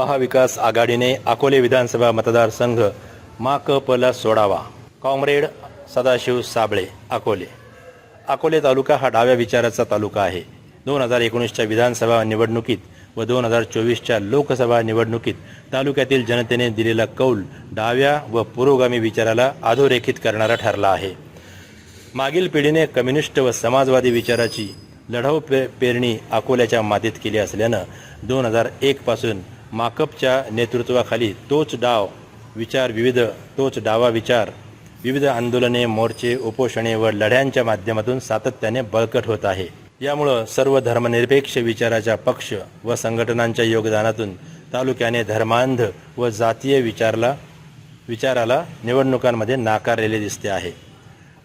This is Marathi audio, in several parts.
महाविकास आघाडीने अकोले विधानसभा मतदारसंघ माकपला सोडावा. कॉम्रेड सदाशिव साबळे अकोले. अकोले तालुका हा डाव्या विचाराचा तालुका आहे. दोन हजार एकोणीसच्या विधानसभा निवडणुकीत व दोन हजार चोवीसच्या लोकसभा निवडणुकीत तालुक्यातील जनतेने दिलेला कौल डाव्या व पुरोगामी विचाराला अधोरेखित करणारा ठरला आहे. मागील पिढीने कम्युनिस्ट व समाजवादी विचाराची लढाऊ पे पेरणी अकोल्याच्या मातीत केली असल्यानं दोन हजार एकपासून माकपच्या नेतृत्वाखाली तोच डाव विचार विविध तोच डावा विचार. विविध आंदोलने मोर्चे उपोषणे व लढ्यांच्या माध्यमातून सातत्याने बळकट होत आहे. यामुळं सर्व धर्मनिरपेक्ष विचाराच्या पक्ष व संघटनांच्या योगदानातून तालुक्याने धर्मांध व जातीय विचारला विचाराला निवडणुकांमध्ये नाकारलेले दिसते आहे.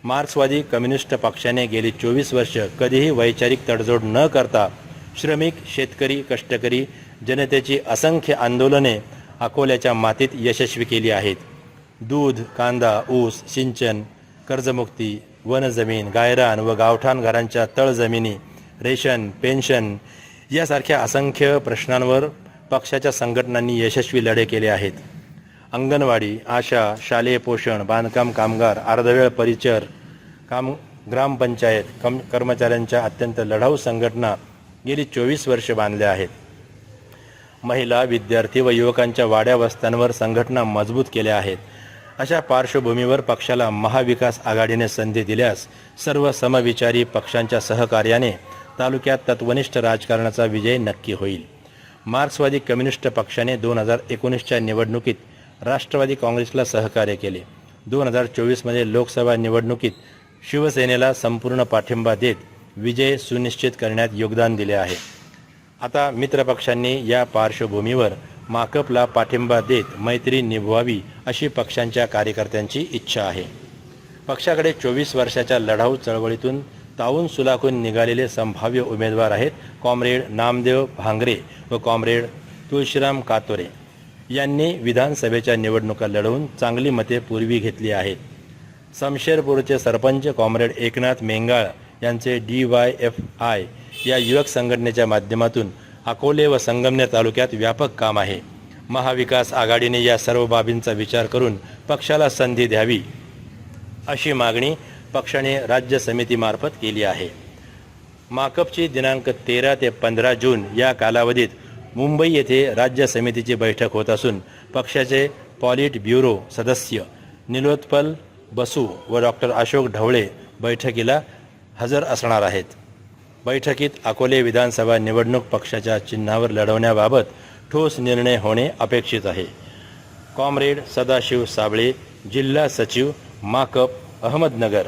मार्क्सवादी कम्युनिस्ट पक्षाने गेली चोवीस वर्ष कधीही वैचारिक तडजोड न करता श्रमिक शेतकरी कष्टकरी जनतेची असंख्य आंदोलने अकोल्याच्या मातीत यशस्वी केली आहेत. दूध कांदा ऊस सिंचन कर्जमुक्ती वनजमीन गायरान व गावठाण घरांच्या तळजमिनी रेशन पेन्शन यासारख्या असंख्य प्रश्नांवर पक्षाच्या संघटनांनी यशस्वी लढे केले आहेत. अंगणवाडी आशा शालेय पोषण बांधकाम कामगार अर्धवेळ परिचर काम ग्रामपंचायत कम कर्मचाऱ्यांच्या अत्यंत लढाऊ संघटना गेली चोवीस वर्ष बांधल्या आहेत. महिला विद्यार्थी व युवकांच्या वाड्या वस्त्यांवर संघटना मजबूत केल्या आहेत. अशा पार्श्वभूमीवर पक्षाला महाविकास आघाडीने संधी दिल्यास सर्व समविचारी पक्षांच्या सहकार्याने तालुक्यात तत्वनिष्ठ राजकारणाचा विजय नक्की होईल. मार्क्सवादी कम्युनिस्ट पक्षाने दोन हजार एकोणीसच्या निवडणुकीत राष्ट्रवादी काँग्रेसला सहकार्य केले. दोन हजार चोवीसमध्ये लोकसभा निवडणुकीत शिवसेनेला संपूर्ण पाठिंबा देत विजय सुनिश्चित करण्यात योगदान दिले आहे. आता मित्रपक्षांनी या पार्श्वभूमीवर माकपला पाठिंबा देत मैत्री निभवावी अशी पक्षांच्या कार्यकर्त्यांची इच्छा आहे. पक्षाकडे चोवीस वर्षाच्या लढाऊ चळवळीतून तावून सुलाखून निघालेले संभाव्य उमेदवार आहेत कॉम्रेड नामदेव भांगरे व कॉम्रेड तुळशीराम कातोरे. यांनी विधानसभेच्या निवडणुका लढवून चांगली मते पूर्वी घेतली आहेत. समशेरपूरचे सरपंच कॉम्रेड एकनाथ मेंगाळ यांचे डी वाय एफ आय या युवक संघटनेच्या माध्यमातून अकोले व संगमनेर तालुक्यात व्यापक काम आहे. महाविकास आघाडीने या सर्व बाबींचा विचार करून पक्षाला संधी द्यावी अशी मागणी पक्षाने राज्य समितीमार्फत केली आहे. माकपची दिनांक तेरा ते पंधरा जून या कालावधीत मुंबई येथे राज्य समितीची बैठक होत असून पक्षाचे पॉलिट ब्युरो सदस्य निलोत्पल बसू व डॉक्टर अशोक ढवळे बैठकीला हजर असणार आहेत. बैठकीत अकोले विधानसभा निवडणूक पक्षाच्या चिन्हावर लढवण्याबाबत ठोस निर्णय होणे अपेक्षित आहे. कॉम्रेड सदाशिव साबळे जिल्हा सचिव माकप अहमदनगर.